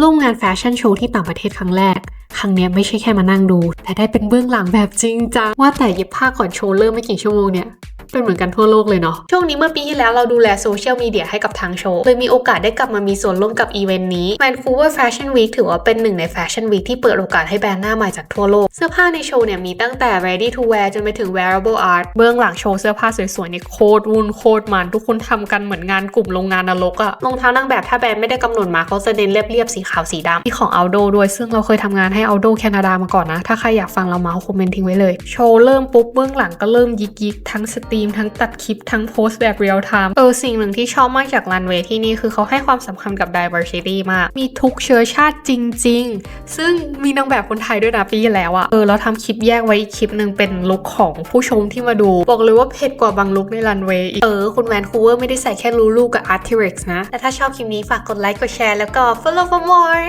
ร่วมงานแฟชั่นโชว์ที่ต่างประเทศครั้งแรก ครั้งนี้ไม่ใช่แค่มานั่งดู แต่ได้เป็นเบื้องหลังแบบจริงจังว่าแต่เย็บผ้าก่อนโชว์เริ่มไม่กี่ชั่วโมงเนี่ย เป็นเหมือนกันทั่วโลกเลยเนาะช่วงนี้เมื่อปีที่แล้วเราดูแลโซเชียลมีเดียให้กับทางโชว์เลยมีโอกาสได้กลับมามีส่วนร่วมกับอีเวนต์นี้ Vancouver Fashion Week ถือว่าเป็นหนึ่งในแฟชั่นวีคที่เปิดโอกาสให้แบรนด์หน้าใหม่จากทั่วโลก เสื้อผ้าในโชว์เนี่ยมีตั้งแต่ ready to wear จนไปถึง wearable art เบื้องหลังโชว์เสื้อผ้าสวยๆเนี่ยโคตรวุ่นโคตรมันทุกคนทำกันเหมือนงานกลุ่มโรงงานนรกอะรองเท้านางแบบถ้าแบรนด์ไม่ได้กำหนดมาเขาจะเน้นเรียบๆสีขาวสีดำที่ของ Aldo ด้วยซึ่งเราเคยทำงานให้ Aldo แคนาดามาก่อนนะถ้าใครอยากฟังเราเมาส์คอมเมนต์ทิ้งไว้เลยโชว์เริ่มปุ๊บเบื้องหลังก็เริ่มยิกยิกๆทั้งสตรีมทั้งตัดคลิปทั้งโพสต์แบบเรียลไทม์เออสิ่งหนึ่งที่ชอบมากจากรันเวย์ที่นี่คือเขาให้ความสำคัญกับ diversity มาก มีทุกเชื้อชาติจริง ๆ ซึ่งมีนางแบบคนไทยด้วยนะพี่แล้วอะเออเราทำคลิปแยกไว้อีกคลิปหนึ่งเป็นลุคของผู้ชมที่มาดู บอกเลยว่าเผ็ดกว่าบางลุคในรันเวย์เออ คุณแวนคูเวอร์ไม่ได้ใส่แค่ลูลูกับ Arc'teryx นะ แต่ถ้าชอบคลิปนี้ฝากกดไลค์กดแชร์แล้วก็ follow for more